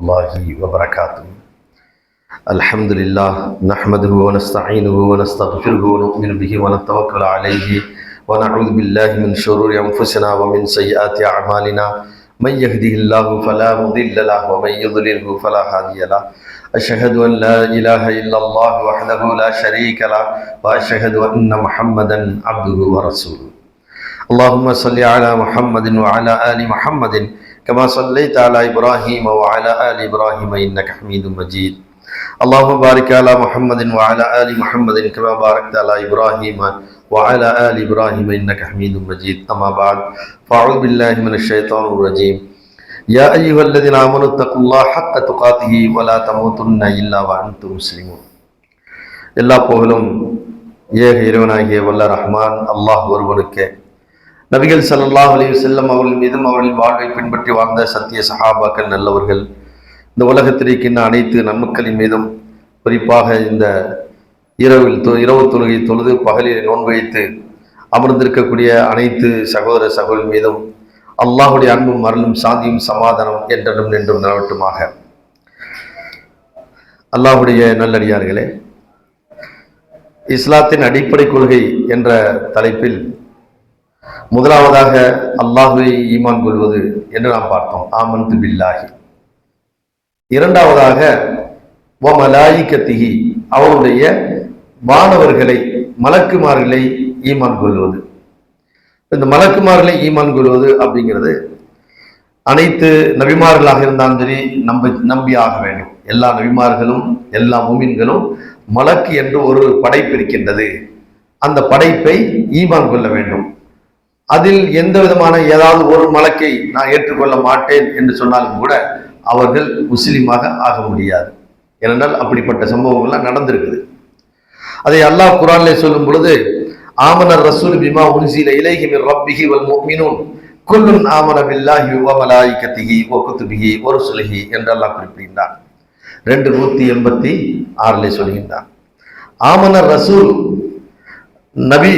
الله وبركاته الحمد لله نحمده ونستعينه ونستغفره ونؤمن به ونتوكل عليه ونعوذ بالله من شرور أنفسنا ومن سيئات أعمالنا من يهده الله فلا مضل له ومن يضلله فلا هادي له أشهد أن لا إله إلا الله وحده لا شريك له وأشهد أن محمدا عبده ورسوله اللهم صل على محمد وعلى آل محمد كما صليت على إبراهيم وعلى آل إبراهيم إنك حميد مجيد اللهم بارك على محمد وعلى آل محمد كما باركت على إبراهيم وعلى آل إبراهيم إنك حميد مجيد أما بعد فأعوذ بالله من الشيطان الرجيم يا أيها الذين آمنوا اتقوا الله حق تقاته ولا تموتن إلا وأنتم مسلمون எல்லா புகழும் ஏக இறைவனாகிய வல்ல ரஹ்மான் அல்லாஹ் ஒருவனுக்கே நபிகள் சல்லாஹ் அலி செல்லம் அவர்கள் மீதும் அவர்களின் வாழ்வை பின்பற்றி வாழ்ந்த சத்திய சஹாபாக்கள் நல்லவர்கள். இந்த உலகத்தில் இருக்கின்ற அனைத்து நன்மக்களின் மீதும் குறிப்பாக இந்த இரவில் தொ இரவு தொழுகை தொழுது பகலில் நோன்பு வைத்து அமர்ந்திருக்கக்கூடிய அனைத்து சகோதர சகோதரி மீதும் அல்லாஹுடைய அன்பும் அருளும் சாந்தியும் சமாதானம் என்றென்றும் நின்றும் நிலவட்டுமாக. அல்லாஹுடைய நல்லடியார்களே இஸ்லாத்தின் அடிப்படை கொள்கை என்ற தலைப்பில் முதலாவதாக அல்லாஹுவை ஈமான் கொள்வது என்று நாம் பார்த்தோம். ஆமந்து பில்லாஹி. இரண்டாவதாக வமலாயிக்கத்திகி அவருடைய வானவர்களை மலக்குமார்களை ஈமான் கொள்வது. இந்த மலக்குமார்களை ஈமான் கொள்வது அப்படிங்கிறது அனைத்து நபிமார்களாக இருந்தாலும் சரி நம்ப நம்பி ஆக வேண்டும். எல்லா நபிமார்களும் எல்லா மூமின்களும் மலக்கு என்று ஒரு படைப்பு இருக்கின்றது. அந்த படைப்பை ஈமான் கொள்ள வேண்டும். அதில் எந்த விதமான ஏதாவது ஒரு மலக்கை நான் ஏற்றுக்கொள்ள மாட்டேன் என்று சொன்னாலும் கூட அவர்கள் முஸ்லீமாக ஆக முடியாது. ஏனென்றால் அப்படிப்பட்ட சம்பவங்கள்லாம் நடந்திருக்குது. அதை அல்லாஹ் குரான்ல சொல்லும் பொழுது ஆமனர் ரசூல் பிமா உன்சில இலைஹி மின் ரப்பிஹி வல் முஃமினூன் குல்லுன் ஆமன பில்லாஹி வ மலாயிகத்திஹி வ ஒரு வ ருசுலிஹி என்று அல்லாஹ் குறிப்பிடுகின்றான். ரெண்டு நூத்தி எண்பத்தி ஆறுல சொல்கின்றான். ஆமனர் ரசூல் நபி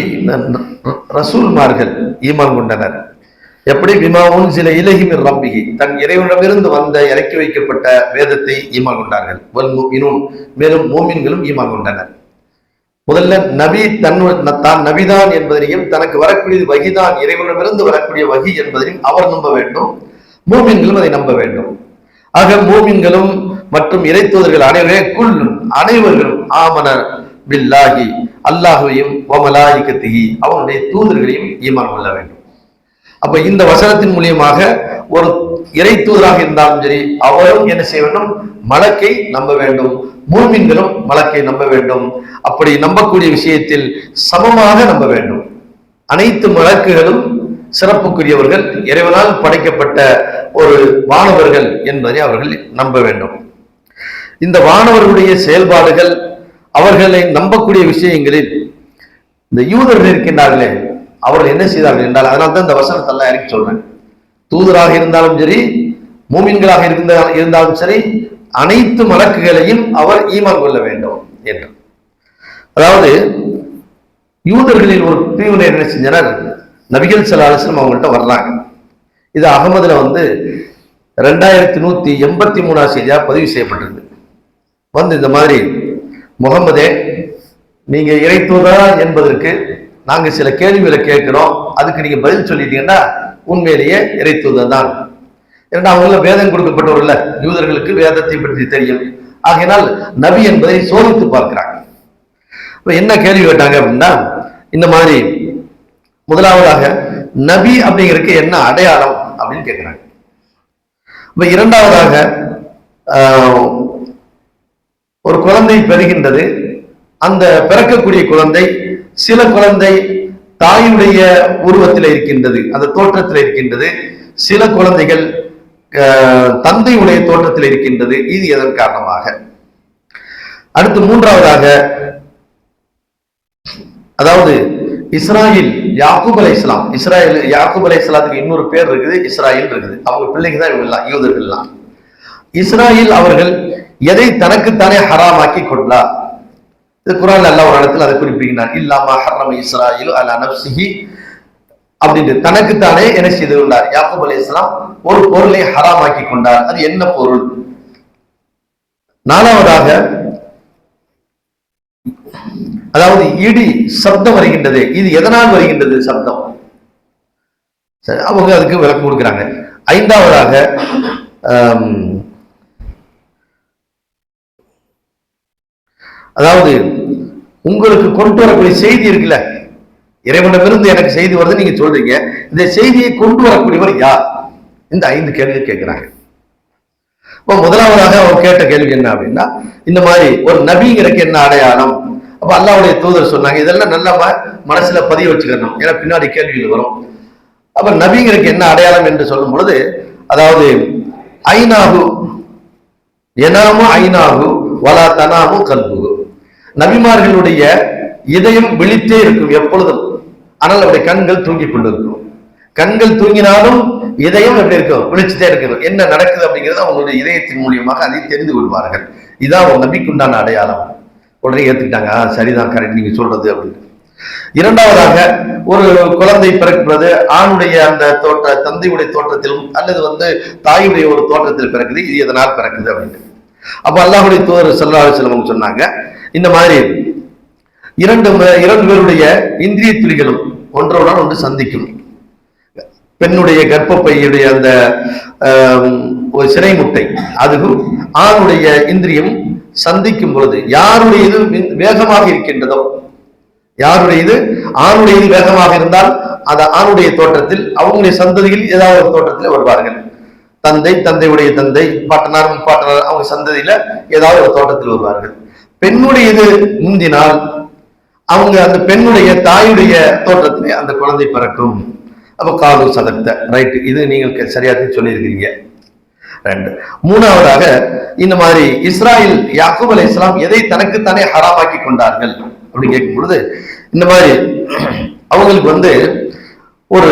ரசூல்மார்கள் ஈமான் கொண்டனர். எப்படி? விமாவும் சில இலகிமிர் ரப்பிகி தன் இறைவனிடமிருந்து வந்த இறக்கி வைக்கப்பட்ட வேதத்தை ஈமான் கொண்டார்கள். வல் மேலும் மூமின்களும் ஈமான் கொண்டனர். முதல்ல நபி தன் தான் நபிதான் என்பதனையும் தனக்கு வரக்கூடியது வகிதான் இறைவனிடமிருந்து வரக்கூடிய வகி என்பதனையும் அவர் நம்ப வேண்டும். மூமின்களும் அதை நம்ப வேண்டும். ஆக மூமின்களும் மற்றும் இறைத்தூதர்கள் அனைவரே குல் அனைவர்களும் ஆமனர். பில்லாஹி அல்லாஹுவையும் ஒமலாயிக்கத்திகி அவனுடைய தூதர்களையும் ஈமான் கொள்ள வேண்டும். அப்ப இந்த வசனத்தின் மூலியமாக ஒரு இறை தூதராக இருந்தாலும் சரி அவரும் என்ன செய்ய வேண்டும்? மலக்கை நம்ப வேண்டும். மூமின்களும் மலக்கை நம்ப வேண்டும். அப்படி நம்பக்கூடிய விஷயத்தில் சமமாக நம்ப வேண்டும். அனைத்து மலக்குகளும் சிறப்புக்குரியவர்கள் இறைவனால் படைக்கப்பட்ட ஒரு வானவர்கள் என்பதை அவர்கள் நம்ப வேண்டும். இந்த வானவர்களுடைய செயல்பாடுகள் அவர்களை நம்பக்கூடிய விஷயங்களில் இந்த யூதர்கள் இருக்கின்றார்களே அவர்கள் என்ன செய்தார்கள் என்றால் அதனால தான் இந்த வசனத்தெல்லாம் இறக்கி சொல்றேன். தூதராக இருந்தாலும் சரி மூமின்களாக இருந்த இருந்தாலும் சரி அனைத்து மலக்குகளையும் அவர் ஈமான் கொள்ள வேண்டும் என்று. அதாவது யூதர்களில் ஒரு பிரிவினை என்ன செஞ்சனர் நபிகள் சலாஹம் அவங்கள்ட்ட வர்றாங்க. இது அகமதுல வந்து ரெண்டாயிரத்தி நூத்தி எண்பத்தி மூணாம் செய்தியா பதிவு செய்யப்பட்டிருக்கு. வந்து இந்த மாதிரி முகமதே நீங்க இறைத்துவதா என்பதற்கு நாங்க சில கேள்விகளை கேட்கிறோம். அதுக்கு நீங்க பதில் சொல்லிட்டீங்கன்னா உண்மையிலேயே இறைத்துவதன் தான். ஏன்னா அவங்கள வேதம் கொடுக்கப்பட்டவர்கள் யூதர்களுக்கு வேதத்தை பற்றி தெரியும். ஆகையினால் நபி என்பதை சோதித்து பார்க்கிறாங்க. இப்ப என்ன கேள்வி கேட்டாங்க அப்படின்னா இந்த மாதிரி முதலாவதாக நபி அப்படிங்கிறதுக்கு என்ன அடையாளம் அப்படின்னு கேட்கிறாங்க. இப்ப இரண்டாவதாக ஒரு குழந்தை பெறுகின்றது. அந்த பிறக்கக்கூடிய குழந்தை சில குழந்தை தாயுடைய உருவத்தில் இருக்கின்றது அந்த தோற்றத்தில் இருக்கின்றது. சில குழந்தைகள் தந்தையுடைய தோற்றத்தில் இருக்கின்றது. இது எதன் காரணமாக? அடுத்து மூன்றாவதாக அதாவது இஸ்ராயில் யாக்கூப் அலை இஸ்லாம். இஸ்ராயல் யாக்கூப் அலை இஸ்லாத்துக்கு இன்னொரு பேர் இருக்குது இஸ்ராயில் இருக்குது அவங்க பிள்ளைங்க தான் இவங்கெல்லாம் யூதர்கள்லாம். இஸ்ராயில் அவர்கள் எதை தனக்குத்தானே ஹராமாக்கி கொண்டார் இது குரான் அல்லா ஒரு இடத்துல அதை குறிப்பிடுகிறார் இல்லாம ஹர்ரம் இஸ்ராயில் அல நப்சிஹி அப்படின்ட்டு. தனக்குத்தானே என்ன செய்து கொண்டார்? யாக்கூப் அலி இஸ்லாம் ஒரு பொருளை ஹராமாக்கி கொண்டார். அது என்ன பொருள்? நாலாவதாக அதாவது இடி சப்தம் வருகின்றது. இது எதனால் வருகின்றது சப்தம்? சரி அவங்க அதுக்கு விளக்கம் கொடுக்குறாங்க. ஐந்தாவதாக அதாவது உங்களுக்கு கொண்டு வரக்கூடிய செய்தி இருக்குல்ல? இறைவனிடமிருந்து எனக்கு செய்தி வருது நீங்க சொல்றீங்க. இந்த செய்தியை கொண்டு வரக்கூடியவர் யார்? இந்த ஐந்து கேள்வி கேட்கிறாங்க இப்போ முதலாவதாக அவர் கேட்ட கேள்வி என்ன அப்படின்னா இந்த மாதிரி ஒரு நபிங்கிறக்கு என்ன அடையாளம்? அப்போ அல்லாவுடைய தூதர் சொன்னாங்க இதெல்லாம் நல்லா மனசுல பதிய வச்சுக்கணும். ஏன்னா பின்னாடி கேள்விகள் வரும். அப்போ நபிங்கிறக்கு என்ன அடையாளம் என்று சொல்லும் பொழுது அதாவது ஐநாகு எனாமு ஐநாகு வலா தனாமு கல்புகு. நபிமார்களுடைய இதயம் விழித்தே இருக்கும் எப்பொழுதும். ஆனால் அவருடைய கண்கள் தூங்கிக் கொண்டிருக்கும். கண்கள் தூங்கினாலும் இதயம் எப்படி இருக்கும் விழிச்சுட்டே இருக்கணும் என்ன நடக்குது அப்படிங்கிறது அவங்களுடைய இதயத்தின் மூலியமாக அதை தெரிந்து கொள்வார்கள். இதான் ஒரு நபிக்குண்டான அடையாளம். உடனே ஏத்துக்கிட்டாங்க சரிதான் கரெக்ட் நீங்க சொல்றது அப்படின்னு. இரண்டாவதாக ஒரு குழந்தை பிறக்கிறது ஆணுடைய அந்த தோற்ற தந்தையுடைய தோற்றத்திலும் அல்லது வந்து தாயுடைய ஒரு தோற்றத்தில் பிறக்குது இது எதனால் பிறக்குது அப்படின்னு. அப்ப அல்லாஹுடைய தூதர் சல்லா அலுவலம் சொன்னாங்க இந்த மாதிரி இரண்டு இரண்டு பேருடைய இந்திரிய துளிகளும் ஒன்றோட ஒன்று சந்திக்கும். பெண்ணுடைய கர்ப்பப்பையுடைய அந்த ஒரு சிறை முட்டை அதுவும் ஆணுடைய இந்திரியம் சந்திக்கும் பொழுது யாருடைய இது வேகமாக இருக்கின்றதோ யாருடைய இது ஆணுடைய இது வேகமாக இருந்தால் அந்த ஆணுடைய தோற்றத்தில் அவங்களுடைய சந்ததியில் ஏதாவது ஒரு தோற்றத்தில் வருவார்கள். தந்தை தந்தையுடைய தந்தை பாட்டனார் பாட்டனார் அவங்க சந்ததியில ஏதாவது ஒரு தோட்டத்தில் வருவார்கள். பெண்ணுடைய இது முந்தினால் அவங்க அந்த பெண்ணுடைய தாயுடைய தோற்றத்திலே அந்த குழந்தை பிறக்கும். அப்போ காலு சதக்த. ரைட் இது நீங்கள் சரியாக சொல்லியிருக்கிறீங்க. ரெண்டு மூணாவதாக இந்த மாதிரி இஸ்ராயில் யாக்கூப் அலி இஸ்லாம் எதை தனக்குத்தானே ஹராமாக்கி கொண்டார்கள்? அப்படின்னு கேட்கும் பொழுது இந்த மாதிரி அவங்களுக்கு வந்து ஒரு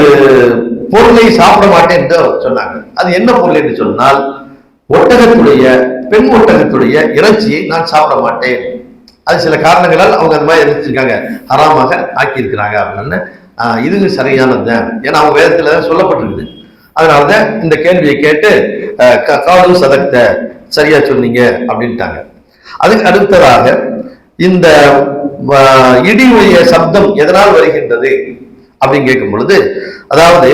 பொருளை சாப்பிட மாட்டேன் என்று சொன்னாங்க. அது என்ன பொருள் என்று சொன்னால் ஒட்டகத்துடைய பெண் ஒட்டகத்துடைய இறைச்சியை நான் சாப்பிட மாட்டேன். அது சில காரணங்களால் அவங்க அந்த மாதிரி இருந்திருக்காங்க ஹராமாக ஆக்கியிருக்கிறாங்க அப்படின்னு. ஆஹ், சரியானது. ஏன்னா அவங்க வேதத்துல சொல்லப்பட்டிருக்குது. அதனாலதான் இந்த கேள்வியை கேட்டு ஆஹ், க- காலு சதக்த சரியா சொன்னீங்க அப்படின்ட்டாங்க. அதுக்கு அடுத்ததாக இந்த இடியுடைய சப்தம் எதனால் வருகின்றது அப்படின்னு கேட்கும் பொழுது அதாவது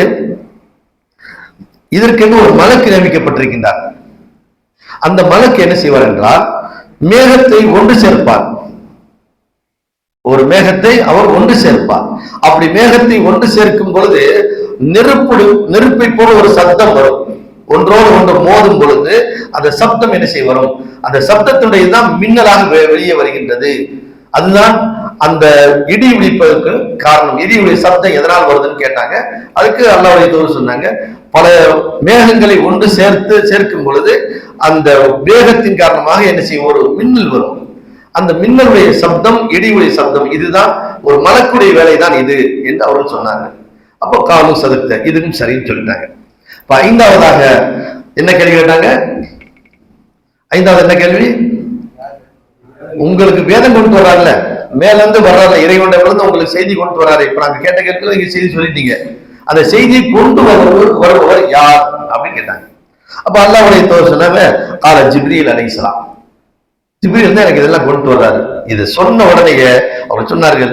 இதற்கென்று ஒரு மலக்கு நியமிக்கப்பட்டிருக்கின்றார். அந்த மலக்கு என்ன செய்வார் என்றால் மேகத்தை ஒன்று சேர்ப்பார். ஒரு மேகத்தை அவர் ஒன்று சேர்ப்பார். அப்படி மேகத்தை ஒன்று சேர்க்கும் பொழுது நெருப்பு நெருப்பை போல ஒரு சத்தம் வரும். ஒன்றோடு ஒன்று மோதும் பொழுது அந்த சப்தம் என்ன செய்ய வரும்? அந்த சப்தத்தினுடைய தான் மின்னலாக வெ- வெளியே வருகின்றது. அதுதான் அந்த இடி விழிப்பதற்கு காரணம். இடி விழி சப்தம் எதனால் வருதுன்னு கேட்டாங்க. அதுக்கு அல்லாவுடைய தோறு சொன்னாங்க பல மேகங்களை ஒன்று சேர்த்து சேர்க்கும் பொழுது அந்த வேகத்தின் காரணமாக என்ன செய்யும்? ஒரு மின்னல் வரும். அந்த மின்னலுடைய சப்தம் இடியுடைய சப்தம் இதுதான் ஒரு மலக்குடைய வேலை தான் இது என்று அவர்கள் சொன்னாங்க. அப்போ காலும் சதுர்த்த இதுவும் சரின்னு சொல்லிட்டாங்க. இப்போ ஐந்தாவதாக என்ன கேள்வி கேட்டாங்க? ஐந்தாவது என்ன கேள்வி? உங்களுக்கு வேதம் கொண்டு வராங்கல்ல. மேல இருந்து வர்றாரு இறைவனிடம் இருந்து உங்களுக்கு செய்தி கொண்டு வர்றாரு இப்ப நாங்க கேட்ட கேட்கல நீங்க செய்தி சொல்லிட்டீங்க. அந்த செய்தியை கொண்டு வருபவர் வருபவர் யார் அப்படின்னு கேட்டாங்க. அப்ப அல்லாவுடைய தோர் சொன்னாங்க கால ஜிப்ரீல் அலைஹிஸ்ஸலாம் ஜிப்ரீல் தான் எனக்கு இதெல்லாம் கொண்டு வர்றாரு. இது சொன்ன உடனேயே அவர் சொன்னார்கள்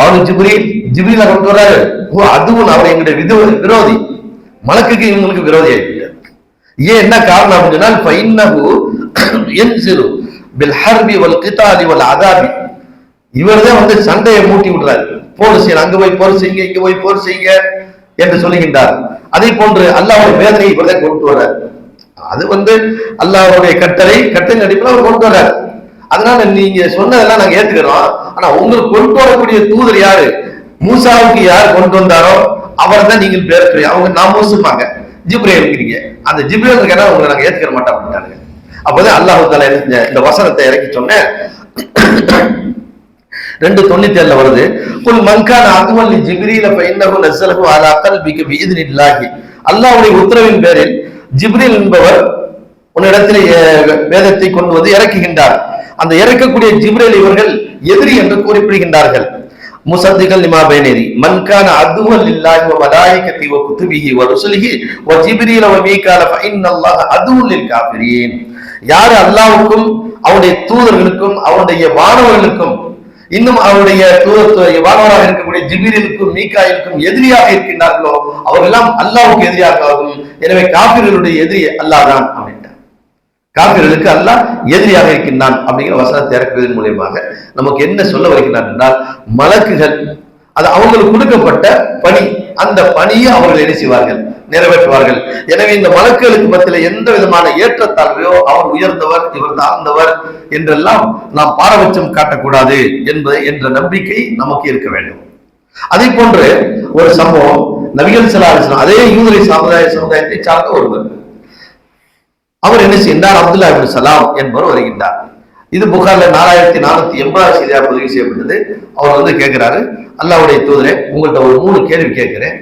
அவரு ஜிப்ரீல் ஜிப்ரீல கொண்டு வர்றாரு. ஓ அதுவும் அவர் எங்களுடைய விரோதி. மலக்குக்கு இவங்களுக்கு விரோதி ஆயிட்டார் ஏன் என்ன காரணம் அப்படின்னா பைன்னகு என் சிறு பில் ஹர்பி வல் கிதாலி வல் அதாபி. இவர் தான் வந்து சண்டையை மூட்டி விடுறாரு. போர் செய்யணும் அங்க போய் போர் செய்யுங்க இங்க போய் போர் செய்யுங்க என்று சொல்லுகின்றார். அதே போன்று அல்லாவுடைய வேதனை இவர் தான் கொண்டு வர்றார். அது வந்து அல்லாஹ்வுடைய கட்டளை கட்டளை அடிப்பில் அவர் கொண்டு வர்றார். அதனால நீங்க சொன்னதெல்லாம் நாங்க ஏத்துக்கிறோம். ஆனா உங்களுக்கு கொண்டு வரக்கூடிய தூதர் யாரு? மூசாவுக்கு யார் கொண்டு வந்தாரோ அவர் தான் நீங்கள் பேர் அவங்க நான் மூசுப்பாங்க. ஜிப்ரேல் இருக்கிறீங்க அந்த ஜிப்ரேல் இருக்கிற உங்களை நாங்க ஏத்துக்கிற மாட்டோம் அப்படின்ட்டாங்க அப்போதான் அல்லாஹ் தாலா இந்த வசனத்தை இறக்கி சொன்னேன் ரெண்டு தொண்ணூத்தி ஏழுல வருது. குல் மன்கான் அதுவல்லி ஜிப்ரீல பைன்னஹு நஸ்ஸலஹு அலா கல்பிக பிஇذنில்லாஹி அல்லாஹ்வுடைய உத்தரவின் பேரில் ஜிப்ரீல் என்பவர் உன்னிடத்தில் வேதத்தை கொண்டு வந்து இறக்குகின்றார். அந்த இறக்கக்கூடிய ஜிப்ரேல் இவர்கள் எதிரி என்று குறிப்பிடுகின்றார்கள். முசத்திகள் லிமா பைனரி மன்கான அதுவல் இல்லாஹி வ மலாயிகத்தி வ குதுபிஹி வ ருசுலிஹி வ ஜிப்ரீல வ மீகால ஃப இன்னல்லாஹ அதுவுல் லில் காஃபிரீன். யார் அல்லாஹ்வுக்கும் அவனுடைய தூதர்களுக்கும் அவனுடைய வானவர்களுக்கும் இன்னும் அவருடைய தூரத்துறை வானவராக இருக்கக்கூடிய ஜிபிரிலுக்கும் மீகாயிலுக்கும் எதிரியாக இருக்கின்றார்களோ அவர்களெல்லாம் அல்லாவுக்கு எதிரியாகவும் எனவே காபிர்களுடைய எதிரி அல்லாதான் அப்படின்ட்டார். காபிர்களுக்கு அல்லாஹ் எதிரியாக இருக்கின்றான் அப்படிங்கிற வசனத்தை இறக்குவதன் மூலியமாக நமக்கு என்ன சொல்ல வருகிறார் என்றால் மலக்குகள் அது அவங்களுக்கு கொடுக்கப்பட்ட பணி. அந்த பணியை அவர்கள் என்ன செய்வார்கள்? நிறைவேற்றுவார்கள். எனவே இந்த மலக்குகளுக்கு மத்தியில் எந்த விதமான ஏற்றத்தாழ்வையோ அவர் உயர்ந்தவர் இவர் தாழ்ந்தவர் என்றெல்லாம் நாம் பாரபட்சம் காட்டக்கூடாது என்பது என்ற நம்பிக்கை நமக்கு இருக்க வேண்டும். அதே போன்று ஒரு சம்பவம் நபிகள் ஸல்லல்லாஹு அதே யூதரை சமுதாய சமுதாயத்தை சார்ந்த ஒருவர். அவர் என்ன செய்தார்? அப்துல்லா அபின் சலாம் என்பவர் வருகின்றார். இது புகார்ல நாலாயிரத்தி நானூத்தி எண்பதாம் செய்தியாக பதிவு செய்யப்பட்டது. அவர் வந்து கேட்கிறாரு அல்லாவுடைய தூதரே உங்கள்கிட்ட ஒரு மூணு கேள்வி கேட்கிறேன்.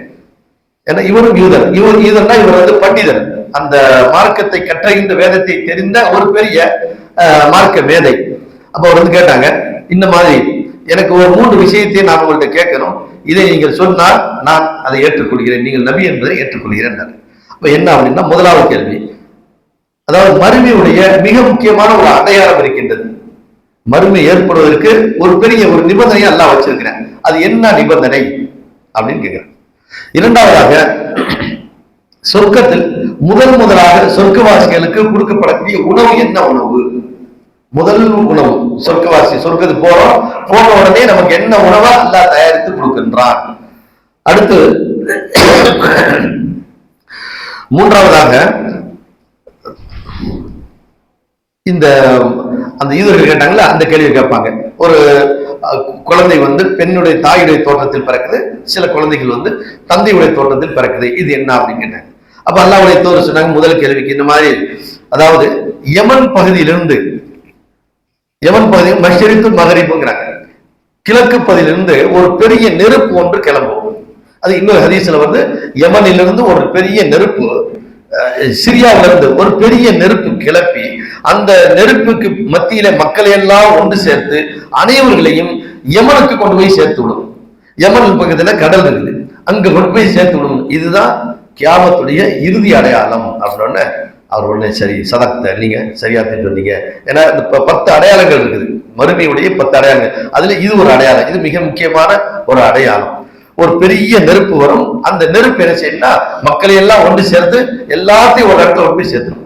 ஏன்னா இவரும் யூதர். இவர் யூதர்னா இவர் வந்து பண்டிதர். அந்த மார்க்கத்தை கற்றகின்ற வேதத்தை தெரிந்த ஒரு பெரிய மார்க்க மேதை. அப்ப அவர் வந்து கேட்டாங்க இந்த மாதிரி எனக்கு ஒரு மூன்று விஷயத்தை நான் உங்கள்கிட்ட கேட்கணும். இதை நீங்கள் சொன்னால் நான் அதை ஏற்றுக்கொள்கிறேன். நீங்கள் நபி என்பதை ஏற்றுக்கொள்கிறேன் அப்ப என்ன அப்படின்னா முதலாவது கேள்வி. அதாவது மருமையுடைய மிக முக்கியமான ஒரு அடையாளம் இருக்கின்றது. மறுமை ஏற்படுவதற்கு ஒரு பெரிய ஒரு நிபந்தனையை எல்லாம் வச்சிருக்கிறேன். அது என்ன நிபந்தனை? அப்படின்னு கேட்கிறேன் இரண்டாவதாக சொர்க்கத்தில் முதல் முதலாக சொர்க்கவாசிகளுக்கு கொடுக்கப்படக்கூடிய உணவு என்ன உணவு? முதல் உணவு சொர்க்கவாசி சொர்க்கத்துக்கு போறோம். போன உடனே நமக்கு என்ன உணவா அல்லாஹ் தயாரித்து கொடுக்கின்றான். அடுத்து மூன்றாவதாக இந்த அந்த யூதர்கள் கேட்டாங்களா? அந்த கேள்வி கேட்பாங்க. ஒரு குழந்தை வந்து பெண்ணுடைய தாயுடைய தோற்றத்தில் பிறக்குது. சில குழந்தைகள் வந்து தந்தையுடைய தோற்றத்தில் பிறக்குது. இது என்ன அப்படின்னு கேட்டாங்க. அப்ப அல்லாவுடைய தோறு சொன்னாங்க முதல் கேள்விக்கு இந்த மாதிரி. அதாவது யமன் பகுதியிலிருந்து யமன் பகுதி மஷரித்து மகரிப்புங்கிறாங்க. கிழக்கு பகுதியிலிருந்து ஒரு பெரிய நெருப்பு ஒன்று கிளம்பும். அது இன்னொரு ஹதீஸ்ல வந்து யமனிலிருந்து ஒரு பெரிய நெருப்பு அஹ், இருந்து ஒரு பெரிய நெருப்பு கிளப்பி அந்த நெருப்புக்கு மத்தியில மக்களை எல்லாம் ஒன்று சேர்த்து அனைவர்களையும் யமனுக்கு கொண்டு போய் சேர்த்து விடும். யமன் பக்கத்துல கடல் இருக்குது. அங்க கொண்டு போய் சேர்த்து விடணும். இதுதான் கியாமத்துடைய இறுதி அடையாளம் அப்படின்னு அவர் உடனே சரி சதக்த நீங்க சரியா திட்டு வந்தீங்க. ஏன்னா இந்த ப- பத்து அடையாளங்கள் இருக்குது. மறுமையுடைய பத்து அடையாளங்கள். அதுல இது ஒரு அடையாளம். இது மிக முக்கியமான ஒரு அடையாளம். ஒரு பெரிய நெருப்பு வரும். அந்த நெருப்பு என்ன செய்யணும்னா மக்களை எல்லாம் ஒன்று சேர்த்து எல்லாத்தையும் ஒரு இடத்துல ஒன்று சேர்த்துடும்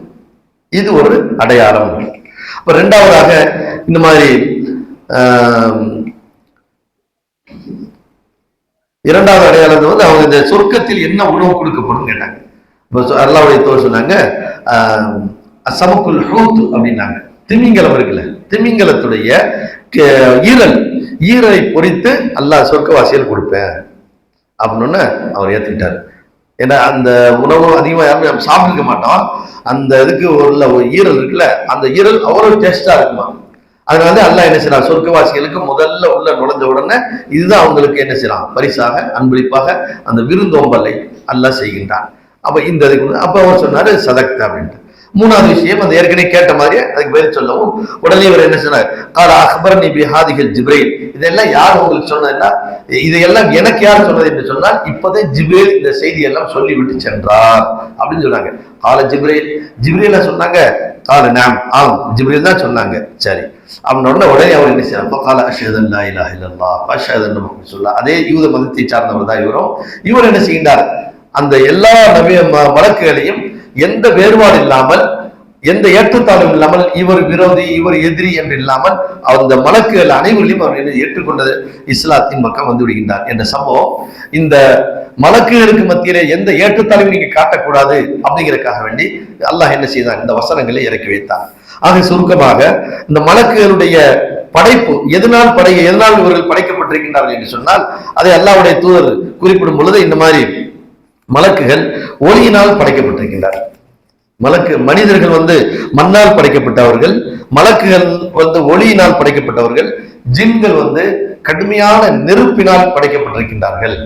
இது ஒரு அடையாளம். இப்போ ரெண்டாவதாக இந்த மாதிரி ஆம், இரண்டாவது அடையாளத்தை வந்து அவங்க இந்த சொர்க்கத்தில் என்ன உணவு கொடுக்கப்படும் கேட்டாங்க. இப்போ அல்லாவுடைய தோல் சொன்னாங்க சமக்குல் ஹூத் அப்படின்னாங்க. திமிங்கலம் இருக்குல்ல திமிங்கலத்துடைய ஈரல் ஈரலை பொறித்து அல்லாஹ் சொர்க்கவாசியில் கொடுப்பேன் அப்படின்னு அவர் ஏற்றுக்கிட்டார் ஏன்னா அந்த உணவு அதிகமாக யாருமே நம்ம சாப்பிட்டுருக்க மாட்டோம். அந்த இதுக்கு உள்ள ஒரு ஈரல் இருக்குல்ல அந்த ஈரல் அவ்வளோ டேஸ்டாக இருக்குமா? அதனால அல்லாஹ் என்ன செய்யலாம் சொர்க்கவாசிகளுக்கு முதல்ல உள்ள நுழைஞ்ச உடனே இதுதான் அவங்களுக்கு என்ன செய்யலாம் பரிசாக அன்பளிப்பாக அந்த விருந்தோம்பலை அல்லாஹ் செய்கின்றான். அப்ப இந்த இதுக்கு அப்போ அப்ப அவர் சொன்னாரு சதக்த அப்படின்ட்டு. மூணாவது விஷயம் அந்த ஏற்கனவே கேட்ட மாதிரி அதுக்கு பதில் சொல்லவும் உடனே இவர் என்ன சொன்னார்? கால அக்பர் நிபி ஹாதிகள் ஜிப்ரேல். இதெல்லாம் யார் உங்களுக்கு சொன்னதுன்னா இதையெல்லாம் எனக்கு யார் சொன்னது என்று சொன்னால் இப்பதான் ஜிப்ரேல் இந்த செய்தி எல்லாம் சொல்லிவிட்டு சென்றார் அப்படின்னு சொன்னாங்க. கால ஜிப்ரேல். ஜிப்ரேல சொன்னாங்க கால நாம் ஆம். ஜிப்ரேல் தான் சொன்னாங்க. சரி. அப்படின்னு உடனே உடனே அவர் என்ன செய்யறாங்க கால அஷதல்லா லா இலாஹ இல்லல்லா அஷதன் முஹம்மது சொல்லா அதே யூத மதத்தை சார்ந்தவர் தான் இவரும். இவர் என்ன செய்கின்றார்? அந்த எல்லா நவீன ம- மலக்குகளையும் எந்த வேறுபாடு இல்லாமல் எந்த ஏற்றத்தாழ்வும் இல்லாமல் இவர் விரோதி இவர் எதிரி என்று இல்லாமல் அந்த மலக்குகள் அனைவரையும் அவர் ஏற்றுக்கொண்டது? இஸ்லாத்தின் பக்கம் வந்து விடுகின்றார் என்ற சம்பவம். இந்த மலக்குகளுக்கு மத்தியிலே எந்த ஏற்றத்தாழ்வும் நீங்க காட்டக்கூடாது அப்படிங்கிறதுக்காக வேண்டி அல்லாஹ் என்ன செய்தான் இந்த வசனங்களை இறக்கி வைத்தார். ஆக சுருக்கமாக இந்த மலக்குகளுடைய படைப்பு எதனால் படை எதனால் இவர்கள் படைக்கப்பட்டிருக்கின்றார்கள் என்று சொன்னால் அதை அல்லாவுடைய தூதர் குறிப்பிடும் பொழுது இந்த மாதிரி மலக்குகள் ஒளியினால் படைக்கப்பட்டிருக்கிறார் மலக்கு மனிதர்கள் வந்து மண்ணால் படைக்கப்பட்டவர்கள் மலக்குகள் வந்து ஒளியினால் படைக்கப்பட்டவர்கள் ஜின்கள் வந்து கடுமையான நெருப்பினால் படைக்கப்பட்டிருக்கின்றார்கள்.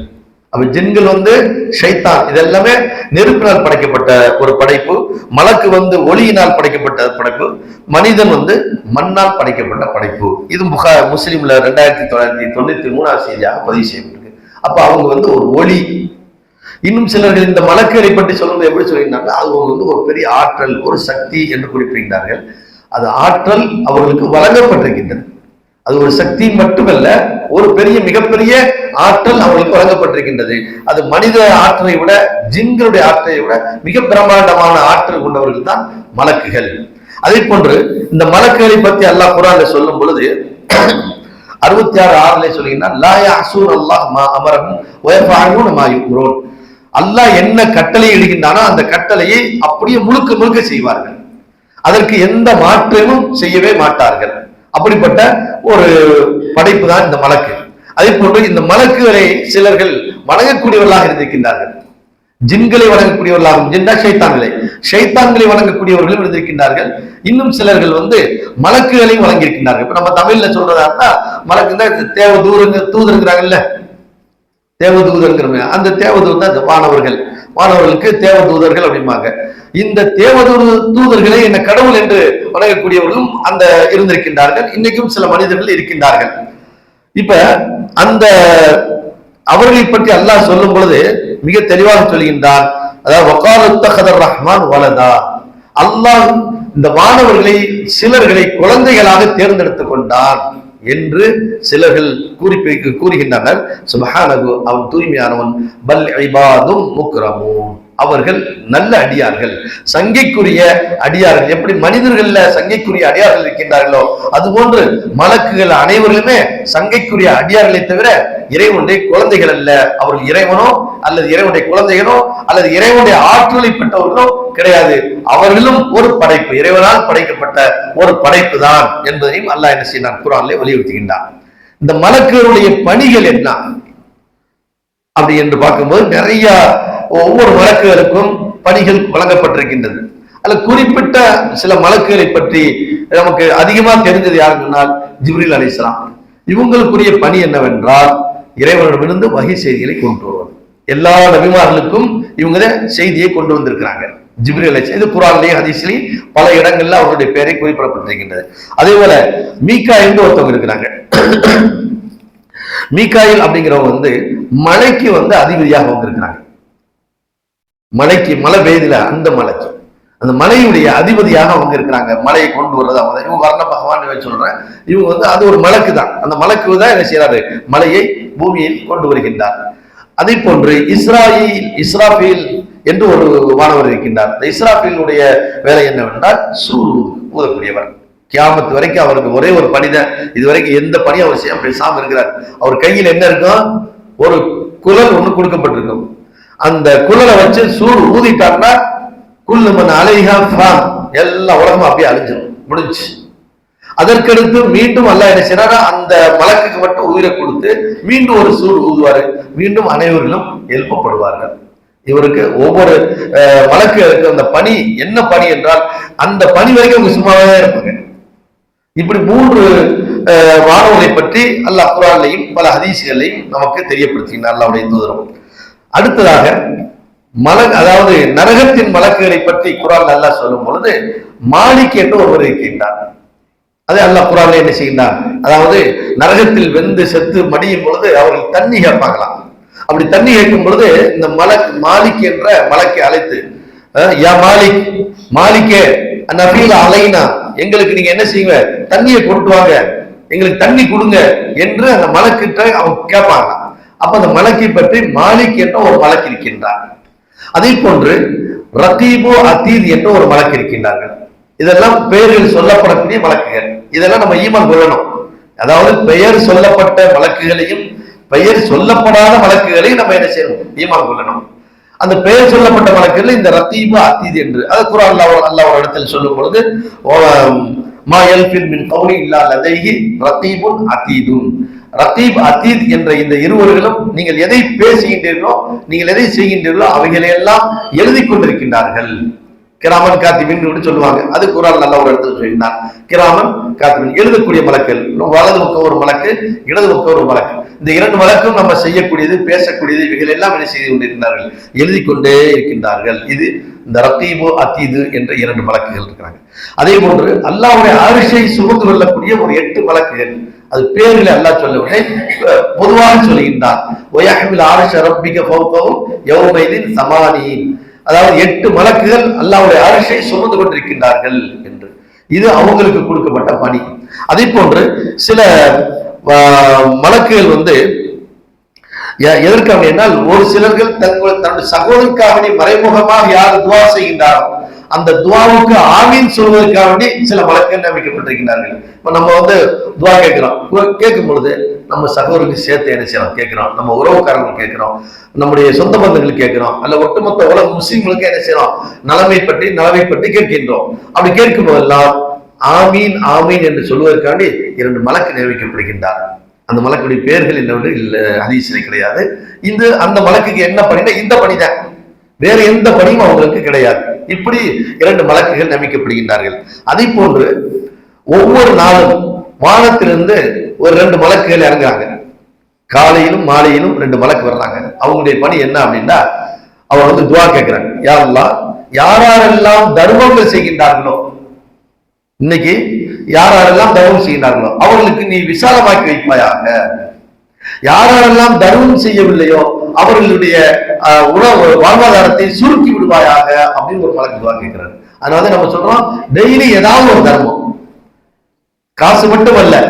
அப்ப ஜின்கள் வந்து ஷைத்தான் இதெல்லாமே நெருப்பினால் படைக்கப்பட்ட ஒரு படைப்பு மலக்கு வந்து ஒளியினால் படைக்கப்பட்ட படைப்பு மனிதன் வந்து மண்ணால் படைக்கப்பட்ட படைப்பு. இது முகா முஸ்லீம்ல ரெண்டாயிரத்தி தொள்ளாயிரத்தி தொண்ணூத்தி மூணாவது செய்தியாக பதிவு செய்யப்பட்டிருக்கு. அப்ப அவங்க வந்து ஒரு ஒளி இன்னும் சிலர்கள் இந்த மலக்குகளை பற்றி சொல்லும்போது எப்படி சொல்லியிருந்தாங்க? அது வந்து ஒரு பெரிய ஆற்றல் ஒரு சக்தி என்று குறிப்பிடுகிறார்கள் அது ஆற்றல் அவர்களுக்கு வழங்கப்பட்டிருக்கின்றது. அது ஒரு சக்தி மட்டுமல்ல ஒரு பெரிய மிகப்பெரிய ஆற்றல் அவர்களுக்கு வழங்கப்பட்டிருக்கின்றது. அது மனித ஆற்றலை விட ஜின்களுடைய ஆற்றலை விட மிக பிரம்மாண்டமான ஆற்றல் கொண்டவர்கள் தான் மலக்குகள். அதே போன்று இந்த மலக்குகளை பத்தி அல்லாஹ் குரான்ல சொல்லும் பொழுது அறுபத்தி ஆறு ஆறுல சொல்லிங்கன்னா லாயா அசூர் அல்லாஹ் மா அமரகும் வயஃபானூன் மா யுக்ரோன் அல்லாஹ் என்ன கட்டளை இடுகின்றானோ அந்த கட்டளையை அப்படியே முழுக்க முழுக்க செய்வார்கள். அதற்கு எந்த மாற்றமும் செய்யவே மாட்டார்கள். அப்படிப்பட்ட ஒரு படைப்பு தான் இந்த மலக்கு. அதே போன்று இந்த மலக்குகளை சிலர்கள் வணங்கக்கூடியவர்களாக இருந்திருக்கின்றார்கள். ஜின்களை வணங்கக்கூடியவர்களாகும் ஜின்னா ஷைத்தான்களை. ஷைத்தான்களை வணங்கக்கூடியவர்களும் இருந்திருக்கின்றார்கள். இன்னும் சிலர்கள் வந்து மலக்குகளையும் வழங்கியிருக்கின்றார்கள். இப்ப நம்ம தமிழ்ல சொல்றதா இருந்தா மலக்கு தான் தேவ தூரங்க தூதருங்கிறாங்கல்ல தேவதூதருங்கிற அந்த தேவதூதர் தான் இந்த மாணவர்கள். மாணவர்களுக்கு தேவதூதர்கள் அப்படிம்பாங்க. இந்த தேவதூத தூதர்களை என்ன கடவுள் என்று வணங்கக்கூடியவர்களும் அந்த இருந்திருக்கின்றார்கள். இன்னைக்கும் சில மனிதர்கள் இருக்கின்றார்கள். இப்ப அந்த அவர்களை பற்றி அல்லாஹ் சொல்லும் பொழுது மிக தெளிவாக சொல்கின்றார். அதாவது வக்காலத்தகதர் ரஹ்மான் வலதா. அல்லாஹ் இந்த மாணவர்களை சிலர்களை குழந்தைகளாக தேர்ந்தெடுத்துக் கொண்டான். என்று சிலர்கள் கூறி கூறுகின்றனர். சுபஹானகு அவன் தூய்மையானவன். பல் ஐபாதும் முக்ரமூன். அவர்கள் நல்ல அடியார்கள். சங்கைக்குரிய அடியார்கள். எப்படி மனிதர்கள்ல சங்கைக்குரிய அடியார்கள் இருக்கின்றார்களோ அதுபோன்று மலக்குகள் அனைவர்களுமே சங்கைக்குரிய அடியார்களை தவிர இறைவனுடைய குழந்தைகள் அல்ல. அவர்கள் இறைவனோ அல்லது இறைவனுடைய குழந்தைகளோ அல்லது இறைவனுடைய ஆற்றலை பெற்றவர்களோ கிடையாது. அவர்களும் ஒரு படைப்பு இறைவனால் படைக்கப்பட்ட ஒரு படைப்பு தான் என்பதையும் அல்லாஹ் என்ன செய்யறான் குரானிலே வலியுறுத்துகின்றான். இந்த மலக்குகளுடைய பணிகள் என்ன? அப்படி என்று பார்க்கும்போது நிறைய ஒவ்வொரு வழக்குகளுக்கும் பணிகள் வழங்கப்பட்டிருக்கின்றது. அல்ல குறிப்பிட்ட சில வழக்குகளை பற்றி நமக்கு அதிகமாக தெரிஞ்சது யாருன்னு சொன்னால் ஜிப்ரில் அலிஸ்லாம் இவங்களுக்குரிய பணி என்னவென்றால் இறைவனிடமிருந்து வகை செய்திகளை கொண்டு வருவது. எல்லா நபிமார்களுக்கும் இவங்க செய்தியை கொண்டு வந்திருக்கிறாங்க. ஜிப்ரி அலை இது குரான்லேயும் ஹதீஸ்லையும் பல இடங்கள்ல அவருடைய பெயரை குறிப்பிடப்பட்டிருக்கின்றது. அதே போல மீகா என்று ஒருத்தவங்க இருக்கிறாங்க. மீகாயில் அப்படிங்கிறவங்க வந்து மலைக்கு வந்து அதிபதியாக வந்திருக்கிறாங்க. மலைக்கு மலை பெய்யுதுல அந்த மலைக்கு. அந்த மலையுடைய அதிபதியாக அவங்க இருக்கிறாங்க. மலையை கொண்டு வர்றது அவங்க இவங்க வர்ண பகவான் சொல்றேன். இவங்க வந்து அது ஒரு மலக்கு தான். அந்த மலக்கு தான் என்ன செய்யறாரு மலையை பூமியில் கொண்டு வருகின்றார். அதே போன்று இஸ்ராயில் இஸ்ராஃபீல் என்று ஒரு மாணவர் இருக்கின்றார். இந்த இஸ்ராஃபீலுடைய வேலை என்னவென்றால் சூர் ஊதக்கூடியவர். கியாமத்து வரைக்கும் அவருக்கு ஒரே ஒரு பணிதான் இதுவரைக்கும் இது வரைக்கும் எந்த பணியும் அவர் செய்ய பேசாமல் இருக்கிறார். அவர் கையில் என்ன இருக்கும்? ஒரு குரல் ஒன்று கொடுக்கப்பட்டிருக்கும். அந்த குழலை வச்சு சூடு ஊதிட்டாங்கன்னா குள்ளு அலைஹா ஃபான் எல்லா உலகமும் அப்படியே அழிஞ்சிடும் முடிஞ்சு அதற்கடுத்து மீண்டும் அல்ல என்ன செய்யறாரு அந்த மலக்குக்கு மட்டும் உயிரை கொடுத்து மீண்டும் ஒரு சூடு ஊதுவாரு. மீண்டும் அனைவரிலும் எழுப்பப்படுவார்கள். இவருக்கு ஒவ்வொரு வழக்குகளுக்கு அந்த பணி என்ன பணி என்றால் அந்த பணி வரைக்கும் அவங்க சும்மாவே இருப்பாங்க. இப்படி மூன்று வானவர்களை பற்றி அல்ல அப்புறாலையும் பல ஹதீசுகளையும் நமக்கு தெரியப்படுத்தினார் அல்லாவுடைய தூதரம் அடுத்ததாக மல அதாவது நரகத்தின் மலக்குகளை பற்றி குரான் அல்லா சொல்லும் பொழுது மாலிக் என்று ஒருவர் இருக்கின்றார் அது அல்லாஹ் குரான் என்ன செய்கின்றார் அதாவது நரகத்தில் வெந்து செத்து மடியும் பொழுது அவர்கள் தண்ணி கேட்பாங்களாம். அப்படி தண்ணி கேட்கும் பொழுது இந்த மலக் மாலிக் என்ற மலக்கை அழைத்து யா மாலிக் மாலிக்கே நபீல அலைனா எங்களுக்கு நீங்க என்ன செய்வீங்க தண்ணியை கொண்டு வாங்க எங்களுக்கு தண்ணி கொடுங்க என்று அந்த மலக்கிட்ட அவங்க கேட்பாங்க அப்ப அந்த மலக்கை பற்றி மாலிக் என்ற ஒரு மலக்கு இருக்கின்றார். அதே போன்று ரத்தீபோ அத்தீத் என்ற ஒரு மலக்கு இருக்கின்றார்கள். இதெல்லாம் பெயர்கள் சொல்லப்படக்கூடிய வழக்குகள் இதெல்லாம் நம்ம ஈமான் கொள்ளணும். அதாவது பெயர் சொல்லப்பட்ட வழக்குகளையும் பெயர் சொல்லப்படாத வழக்குகளையும் நம்ம என்ன செய்யணும்? ஈமான் கொள்ளணும். அந்த பெயர் சொல்லப்பட்ட வழக்குகள் இந்த ரத்தீபு அத்தீத் என்று. அது குரான் அல்லா ஒரு இடத்தில் சொல்லும் பொழுது மா எல்பின் மின் கௌரி இல்லா லதைஹி ரத்தீபுன் அத்தீதுன் ரத்தீப் அத்தீத் என்ற இந்த இருவர்களும் நீங்கள் எதை பேசுகின்றீர்களோ நீங்கள் எதை செய்கின்றீர்களோ அவைகளையெல்லாம் எழுதி கொண்டிருக்கின்றார்கள் கிராமன் காத்திபின் சொல்லுவாங்க. அது குரான் நல்ல ஒரு இடத்துல சொல்லியிருந்தார். கிராமன் காத்திபின் எழுதக்கூடிய மலக்கள். வலது பக்கம் ஒரு மலக்கு இடது பக்கம் ஒரு மலக்கு. இந்த இரண்டு வழக்கும் நம்ம செய்யக்கூடியது பேசக்கூடியது இவைகள் எல்லாம் என்ன செய்து கொண்டிருக்கிறார்கள் எழுதி கொண்டே இருக்கின்றார்கள். இது இந்த ரத்தீபு அத்தீது என்ற இரண்டு வழக்குகள் இருக்கிறாங்க. அதே போன்று அல்லாவுடைய அரிசை சுமந்து கொள்ளக்கூடிய ஒரு எட்டு மலக்குகள். அது பேரில் அல்லாஹ் சொல்லவில்லை பொதுவாக சொல்கின்றார். ஒயாகமில் ஆரிஷ ரப்பிக பௌக்கவும் யௌமைதின் சமானியின் அதாவது எட்டு மலக்குகள் அல்லாவுடைய அரசை சுமந்து கொண்டிருக்கின்றார்கள் என்று. இது அவங்களுக்கு கொடுக்கப்பட்ட பணி. அதே போன்று சில மலக்குகள் வந்து எ- எதற்காக என்றால் ஒரு சிலர்கள் தங்கள் தன்னுடைய சகோதரருக்காக மறைமுகமாக யார் துவா செய்கின்றாரோ அந்த துவாவுக்கு ஆமீன் சொல்வதற்காக வேண்டி சில வழக்குகள் நியமிக்கப்பட்டிருக்கிறார்கள் இப்ப நம்ம வந்து துவா கேட்கிறோம். கேட்கும் பொழுது நம்ம சகோதரருக்கு சேர்த்து என்ன செய்யலாம்? கேட்கிறோம். நம்ம உறவுக்காரர்கள் கேட்கிறோம். நம்முடைய சொந்த பந்தங்கள் கேட்கிறோம். அல்ல ஒட்டுமொத்த உலக முஸ்லிம்களுக்கு என்ன செய்யறோம்? நலமை பற்றி நலவை பற்றி கேட்கின்றோம். அப்படி கேட்கும் போதெல்லாம் ஆமீன் ஆமீன் என்று சொல்வதற்காண்டி இரண்டு மலக்கு நியமிக்கப்படுகின்றார் அந்த மலக்குடைய பெயர்கள் என்னவென்று இல்லை ஹதீஸிலே கிடையாது. இந்த அந்த மலக்குக்கு என்ன பணினா இந்த பணிதான் வேற எந்த பணியும் அவங்களுக்கு கிடையாது. இப்படி இரண்டு மலக்குகள் நியமிக்கப்படுகின்றார்கள். அதே போன்று ஒவ்வொரு நாளும் வானத்திலிருந்து ஒரு ரெண்டு மலக்குகள் இறங்குறாங்க. காலையிலும் மாலையிலும் ரெண்டு மலக்கு வர்றாங்க. அவங்களுடைய பணி என்ன அப்படின்னா அவர் வந்து துவா கேட்கிறாங்க யாரெல்லாம் யாரெல்லாம் தர்மங்கள் செய்கின்றார்களோ இன்னைக்கு யாரெல்லாம் தர்மம் செய்கின்றார்களோ அவர்களுக்கு நீ விசாலமாக்கி வைப்பாயாக. யாரெல்லாம் தர்மம் செய்யவில்லையோ அவர்களுடைய உணவு வாழ்வாதாரத்தை சுருக்கி விடுவாயாக அப்படின்னு ஒரு மலக்கு துவா கேட்கிறாரு அதனால நம்ம சொல்றோம் டெய்லி ஏதாவது ஒரு தர்மம். காசு மட்டும் அல்ல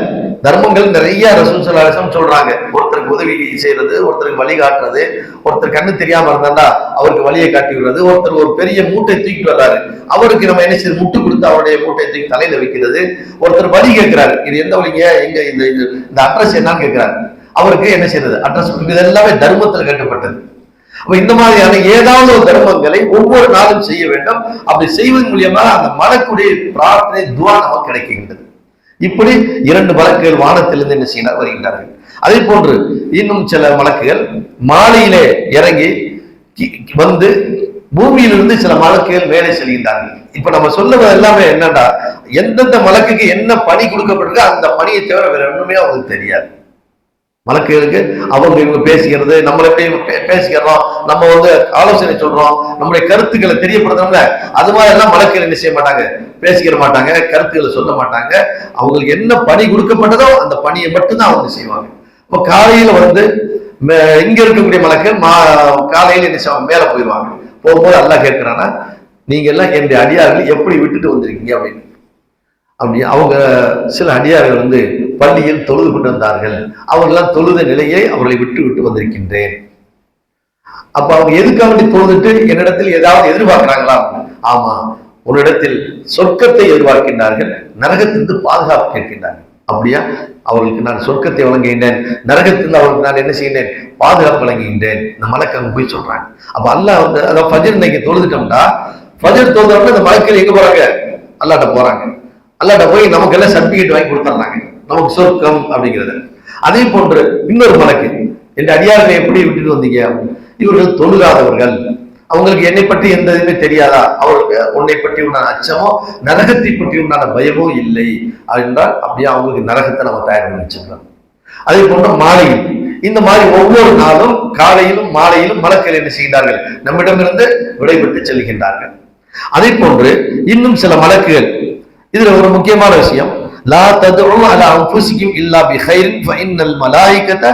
தர்மங்கள் நிறைய ரசூல் சலாசம் சொல்றாங்க. ஒருத்தருக்கு உதவி செய்யறது ஒருத்தருக்கு வழி காட்டுறது ஒருத்தர் கண்ணு தெரியாம இருந்தா அவருக்கு வழியை காட்டி விடுறது ஒருத்தர் ஒரு பெரிய மூட்டை தூக்கிட்டு வர்றாரு. அவருக்கு நம்ம என்ன செய்யுது முட்டு கொடுத்து அவருடைய மூட்டை தூக்கி தலையில வைக்கிறது. ஒருத்தர் வழி கேட்கிறாரு. இது எந்த வழிங்க? எங்க இந்த இது- இந்த அட்ரஸ் என்னன்னு கேட்கிறாரு. அவருக்கு என்ன செய்யறது? அட்ரஸ் இது எல்லாமே தர்மத்தில் கட்டப்பட்டது. அப்ப இந்த மாதிரியான ஏதாவது ஒரு தர்மங்களை ஒவ்வொரு நாளும் செய்ய வேண்டும். அப்படி செய்வதன் மூலியமா அந்த மனக்குடைய பிரார்த்தனை துவா நமக்கு கிடைக்கின்றது. இப்படி இரண்டு வழக்குகள் வானத்திலிருந்து என்ன செய்யினார் வருகின்றார்கள். அதே போன்று இன்னும் சில வழக்குகள் மாலையிலே இறங்கி கி- வந்து பூமியிலிருந்து சில மலக்குகள் வேலை செல்கின்றார்கள். இப்ப நம்ம சொல்லுவது எல்லாமே என்னன்னா எந்தெந்த மலக்குக்கு என்ன பணி கொடுக்கப்பட்டிருக்கோ அந்த பணியை தவிர வேற ஒண்ணுமே அவங்களுக்கு தெரியாது. மலக்குகளுக்கு அவங்க இவங்க பேசிக்கிறது நம்மளை எப்படி பே- பேசிக்கிறோம். நம்ம வந்து ஆலோசனை சொல்றோம். நம்முடைய கருத்துக்களை தெரியப்படுத்துறோம்ல. அது மாதிரி எல்லாம் வழக்கு என்ன செய்ய மாட்டாங்க. பேசிக்கிற மாட்டாங்க கருத்துக்களை சொல்ல மாட்டாங்க. அவங்களுக்கு என்ன பணி கொடுக்கப்பட்டதோ அந்த பணியை மட்டும்தான் அவங்க செய்வாங்க. இப்போ காலையில வந்து மே- இங்க இருக்கக்கூடிய மலக்கு மா காலையில என்ன செய்வாங்க? மேல போயிடுவாங்க. போகும்போது எல்லாம் கேட்கிறானா நீங்க எல்லாம் என்னுடைய அடியார்கள் எப்படி விட்டுட்டு வந்திருக்கீங்க? அப்படின்னு. அப்படி அவங்க சில அடியார்கள் வந்து பள்ளியில் தொழுது கொண்டு வந்தார்கள் அவர்களெல்லாம் தொழுத நிலையை அவர்களை விட்டு விட்டு வந்திருக்கின்றேன். அப்ப அவங்க எதுக்காக வேண்டி தொழுதுட்டு என்னிடத்தில் ஏதாவது எதிர்பார்க்கிறாங்களா? ஆமா உன்னிடத்தில் சொர்க்கத்தை எதிர்பார்க்கின்றார்கள். நரகத்திலிருந்து பாதுகாப்பு கேட்கின்றார்கள். அப்படியா? அவர்களுக்கு நான் சொர்க்கத்தை வழங்குகின்றேன். நரகத்திலிருந்து அவர்களுக்கு நான் என்ன செய்கின்றேன்? பாதுகாப்பு வழங்குகின்றேன். இந்த மலைக்கு போய் சொல்றாங்க. அப்ப அல்லாஹ் வந்து அதாவது ஃபஜர் இன்னைக்கு தொழுதுட்டோம்னா ஃபஜர் தொழுதோம்னா இந்த மலைக்கில் எங்க போறாங்க? அல்லாட்ட போறாங்க. அல்லாட்ட போய் நமக்கு எல்லாம் சர்டிபிகேட் வாங்கி கொடுத்துட்றாங்க. நமக்கு சொர்க்கம் அப்படிங்கிறது. அதே போன்று இன்னொரு மலக்கு என் அடியார்களை எப்படி விட்டுட்டு வந்தீங்க? இவர்கள் தொழுகாதவர்கள். அவங்களுக்கு என்னை பற்றி எந்த இதுவுமே தெரியாதா? அவர்களுக்கு உன்னை பற்றி உண்டான அச்சமோ நரகத்தை பற்றி உண்டான பயமோ இல்லை. என்றால் அப்படியே அவங்களுக்கு நரகத்தை நம்ம தயார் பண்ணி வச்சுக்கலாம். அதே போன்ற மாலை. இந்த மாதிரி ஒவ்வொரு நாளும் காலையிலும் மாலையிலும் மலக்கள் என்ன செய்கிறார்கள் நம்மிடமிருந்து விடைபெற்று செல்கின்றார்கள். அதே போன்று இன்னும் சில மலக்குகள். இதுல ஒரு முக்கியமான விஷயம். லா ததுஉ அலா அன்ஃபுசிக்கும் இல்லா பி கைரின் ஃபஇன்னல் மலாயிகத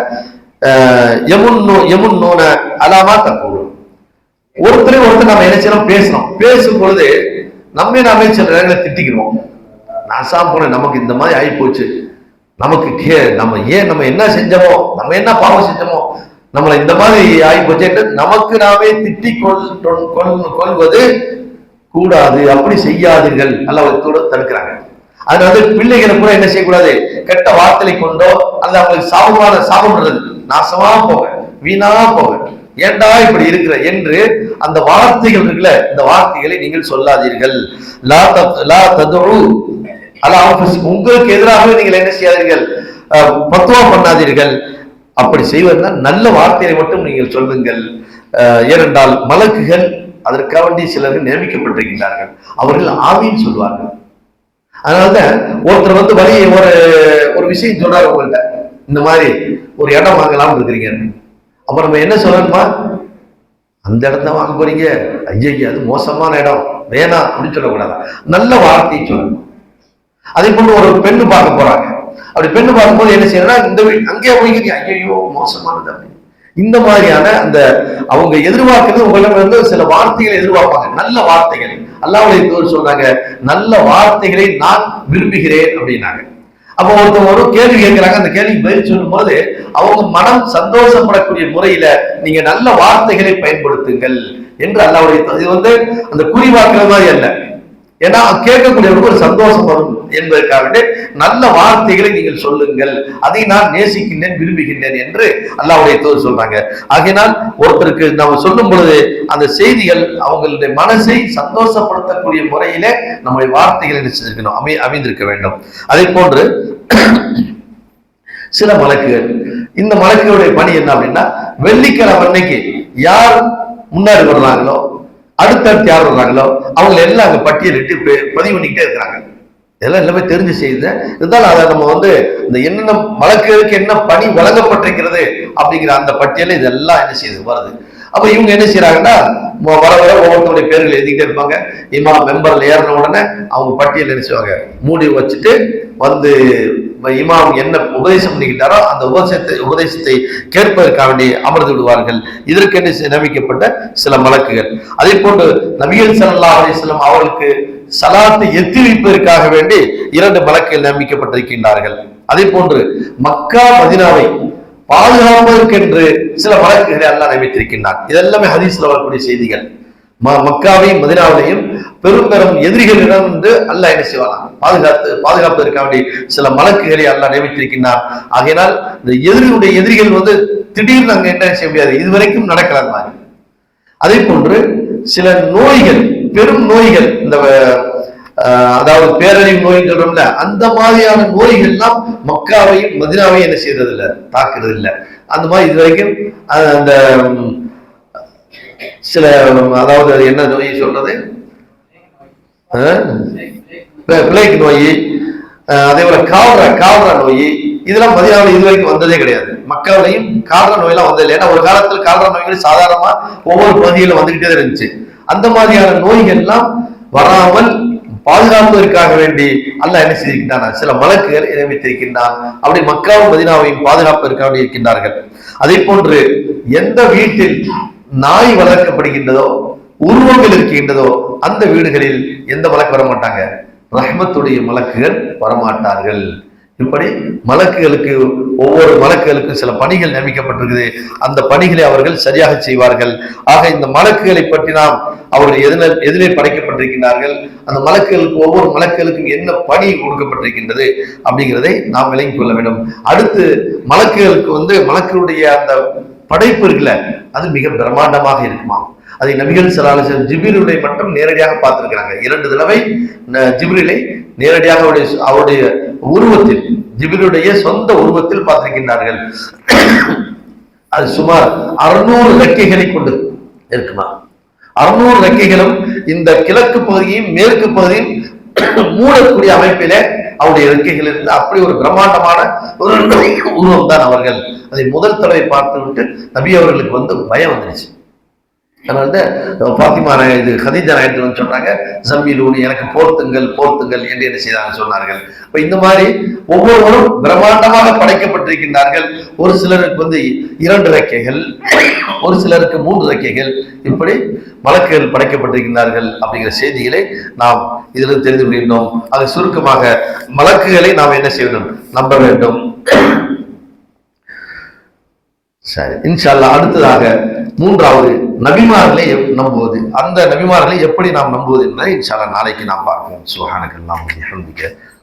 யமுன்னு யமுன்னூன அலாமா தக்கூலும் ஒருத்தரையும் ஒருத்தர் நம்ம என்ன பேசணும் பேசும் பொழுது நம்ம நாமே சில நேரங்களை திட்டிக்கிறோம் நாசா போனேன் நமக்கு இந்த மாதிரி ஆகி போச்சு நமக்கு கே நம்ம ஏன் நம்ம என்ன செஞ்சோமோ நம்ம என்ன பாவம் செஞ்சோமோ நம்மளை இந்த மாதிரி ஆகி போச்சு நமக்கு நாமே திட்டி கொள் கொள்- கொள்வது கூடாது. அப்படி செய்யாதீர்கள். ஒருத்தோட தடுக்கிறாங்க. அதனால பிள்ளைகளை கூட என்ன செய்யக்கூடாது? கெட்ட வார்த்தை கொண்டோ அல்ல அவங்களுக்கு சாபமான சாபம்ன்றது நாசமா போக வீணா போக. ஏண்டா இப்படி இருக்கிற? என்று அந்த வார்த்தைகள் இருக்குல்ல இந்த வார்த்தைகளை நீங்கள் சொல்லாதீர்கள். லா தத்- லா ததுஉ அல்ல உங்களுக்கு எதிராகவே நீங்கள் என்ன செய்யாதீர்கள்? அஹ், பத்துவா பண்ணாதீர்கள். அப்படி செய்வதுனா நல்ல வார்த்தையை மட்டும் நீங்கள் சொல்லுங்கள். அஹ், ஏனென்றால் மலக்குகள் அதற்காக வேண்டிய சிலர்கள் நியமிக்கப்பட்டிருக்கிறார்கள் அவர்கள் ஆவின்னு சொல்வார்கள் அதனாலதான் ஒருத்தர் வந்து வழி ஒரு ஒரு விஷயம் சொல்றாரு உங்கள்ட்ட. இந்த மாதிரி ஒரு இடம் வாங்கலாம்னு இருக்கிறீங்க. அப்ப நம்ம என்ன சொல்லணுமா அந்த இடத்த வாங்க போறீங்க. ஐயா அது மோசமான இடம். வேணாம் அப்படின்னு சொல்லக்கூடாது. நல்ல வார்த்தையை சொல்லணும். அதே போன்று ஒரு பெண்ணு பார்க்க போறாங்க. அப்படி பெண்ணு பார்க்கும்போது என்ன செய்யணும்னா இந்த வீ- அங்கேயே போய்க்கிறீங்க ஐயோ மோசமானது அப்படி. இந்த மாதிரியான அந்த அவங்க எதிர்பார்க்கிறது உங்களிடம் இருந்து சில வார்த்தைகளை எதிர்பார்ப்பாங்க. நல்ல வார்த்தைகள். அல்லாவுடைய தூர் சொன்னாங்க நல்ல வார்த்தைகளை நான் விரும்புகிறேன் அப்படின்னாங்க. அப்போ ஒருத்தவங்க ஒரு கேள்வி கேட்கிறாங்க. அந்த கேள்விக்கு பதில் சொல்லும்போது அவங்க மனம் சந்தோஷப்படக்கூடிய முறையில நீங்க நல்ல வார்த்தைகளை பயன்படுத்துங்கள் என்று அல்லாவுடைய இது வந்து அந்த குறிவாக்குற மாதிரி அல்ல. ஏன்னா கேட்கக்கூடியவருக்கு ஒரு சந்தோஷம் வரும் என்பதற்காக நல்ல வார்த்தைகளை நீங்கள் சொல்லுங்கள். அதை நான் நேசிக்கின்றேன் விரும்புகின்றேன் என்று அல்லாவுடைய தோல் சொல்றாங்க. ஆகையினால் ஒருத்தருக்கு நம்ம சொல்லும் பொழுது அந்த செய்திகள் அவங்களுடைய மனசை சந்தோஷப்படுத்தக்கூடிய முறையிலே நம்முடைய வார்த்தைகளை நிச்சயிக்கணும் அமை அமைந்திருக்க வேண்டும். அதே போன்று சில மலக்குகள். இந்த மலக்குகளுடைய பணி என்ன அப்படின்னா வெள்ளிக்கிழமை அன்னைக்கு யார் முன்னாடி வர்றாங்களோ அடுத்தடுத்து யார் வர்றாங்களோ அவங்களை எல்லாம் அங்கே பட்டியலிட்டு பதிவு பண்ணிக்கிட்டே இருக்கிறாங்க. இதெல்லாம் எல்லாமே தெரிஞ்சு செய்யுது இருந்தாலும் அதை நம்ம வந்து இந்த என்னென்ன மலக்குகளுக்கு என்ன பணி வழங்கப்பட்டிருக்கிறது அப்படிங்கிற அந்த பட்டியலை இதெல்லாம் என்ன செய்யுது வருது? அப்ப இவங்க என்ன செய்யறாங்கன்னா வர வர ஒவ்வொருத்தருடைய பேர்கள் எழுதிக்கிட்டே இருப்பாங்க. இமாம் மெம்பர்ல ஏறின உடனே அவங்க பட்டியல் நினைச்சுவாங்க மூடி வச்சுட்டு வந்து இமாம் என்ன உபதேசம் பண்ணிக்கிட்டாரோ அந்த உபதேசத்தை உபதேசத்தை கேட்பதற்காக வேண்டி அமர்ந்து விடுவார்கள். இதற்கென்று நியமிக்கப்பட்ட சில வழக்குகள் அதே போன்று நபிகள் சல்லா அலிஸ்லாம் அவர்களுக்கு சலாத்தை எத்தி வைப்பதற்காக வேண்டி இரண்டு வழக்குகள் நியமிக்கப்பட்டிருக்கின்றார்கள். அதே போன்று மக்கா மதினாவை பாதுகாப்பதற்கென்று சில வழக்குகளை அல்லாஹ் நியமித்திருக்கின்றான் இதெல்லாமே ஹதீஸ்ல வரக்கூடிய செய்திகள். ம- மக்காவையும் மதினாவிலையும் பெரும் பெரும் எதிரிகளிடம் வந்து அல்ல என்ன செய்வாராம் பாதுகாத்து பாதுகாப்பதற்காக வேண்டி சில மலக்குகளை அல்ல நியமித்திருக்கின்றார் ஆகையினால் இந்த எதிரியுடைய எதிரிகள் வந்து திடீர்னு அங்க என்ன செய்ய முடியாது. இதுவரைக்கும் நடக்கிற அந்த மாதிரி. அதே போன்று சில நோய்கள் பெரும் நோய்கள் இந்த அதாவது பேரழிவு நோய் சொல்றோம்ல அந்த மாதிரியான நோய்கள்லாம் மக்காவையும் மதினாவையும் என்ன செய்யறது இல்லை தாக்குறது இல்லை அந்த மாதிரி இது வரைக்கும் அந்த சில அதாவது என்ன நோய் சொல்றது? பிளேக் நோய் அதே போல காவரா காவரா நோய் இதெல்லாம் மதினாவில் இது வரைக்கும் வந்ததே கிடையாது. மக்களையும் கால்ரா நோயெல்லாம் வந்ததில்லை ஏன்னா ஒரு காலத்தில் கால்ரா நோய்கள் சாதாரணமா ஒவ்வொரு பகுதியில வந்துகிட்டே இருந்துச்சு. அந்த மாதிரியான நோய்கள்லாம் வராமல் பாதுகாப்பதற்காக வேண்டி அல்லாஹ் என்ன செய்திருக்கின்றான்? சில மலக்குகள் நியமித்திருக்கின்றான் அப்படி மக்காவும் மதினாவையும் பாதுகாப்பதற்காக இருக்கின்றார்கள். அதே போன்று எந்த வீட்டில் நாய் வளர்க்கப்படுகின்றதோ உருவங்கள் இருக்கின்றதோ அந்த வீடுகளில் எந்த மலக்கு வர மாட்டாங்க ரஹ்மத்துடைய மலக்குகள் வரமாட்டார்கள். இப்படி மலக்குகளுக்கு ஒவ்வொரு மலக்குகளுக்கும் சில பணிகள் நியமிக்கப்பட்டிருக்குது. அந்த பணிகளை அவர்கள் சரியாக செய்வார்கள். ஆக இந்த மலக்குகளை பற்றி நாம் அவர்கள் எதில எதிலே படைக்கப்பட்டிருக்கிறார்கள் அந்த மலக்குகளுக்கு ஒவ்வொரு மலக்குகளுக்கும் என்ன பணி கொடுக்கப்பட்டிருக்கின்றது அப்படிங்கிறதை நாம் விளங்கிக் கொள்ள வேண்டும். அடுத்து மலக்குகளுக்கு வந்து மலக்குடைய அந்த படைப்பு இருக்குல்ல அது மிக பிரம்மாண்டமாக இருக்குமா? அதை நபிகள் சலாஹம் ஜிபிருடைய மட்டும் நேரடியாக பார்த்திருக்கிறாங்க. இரண்டு தடவை ஜிபிலை நேரடியாக அவருடைய அவருடைய உருவத்தில் ஜிபிலுடைய சொந்த உருவத்தில் பார்த்திருக்கின்றார்கள். அது சுமார் அறுநூறு ரெக்கைகளை கொண்டு இருக்குமா? அறுநூறு ரெக்கைகளும் இந்த கிழக்கு பகுதியும் மேற்கு பகுதியும் மூடக்கூடிய அமைப்பிலே அவருடைய இருக்கைகள் இருந்து அப்படி ஒரு பிரம்மாண்டமான ஒரு உருவம் தான் அவர்கள். அதை முதல் தடவை பார்த்து விட்டு நபி அவர்களுக்கு வந்து பயம் வந்துருச்சு. அதனால தான் பாத்திமா இது ஹதீஜா நாயத்து வந்து சொன்னாங்க ஜம்மீலூனி எனக்கு போர்த்துங்கள் போர்த்துங்கள் என்று என்ன செய்தாங்க சொன்னார்கள். இப்போ இந்த மாதிரி ஒவ்வொருவரும் பிரம்மாண்டமாக படைக்கப்பட்டிருக்கின்றார்கள். ஒரு சிலருக்கு வந்து இரண்டு ரெக்கைகள் ஒரு சிலருக்கு மூன்று ரெக்கைகள். இப்படி மலக்குகள் படைக்கப்பட்டிருக்கின்றார்கள் அப்படிங்கிற செய்திகளை நாம் இதில் தெரிந்து கொள்கின்றோம். அது சுருக்கமாக வழக்குகளை நாம் என்ன செய்ய வேண்டும்? நம்ப வேண்டும். சரி இன்ஷால்லா அடுத்ததாக மூன்றாவது நபிமார்களை எப்- நம்புவது அந்த நபிமார்களை எப்படி நாம் நம்புவது என்பதை இன்ஷால்லா நாளைக்கு நாம் பார்ப்போம். சுஹானக்கெல்லாம்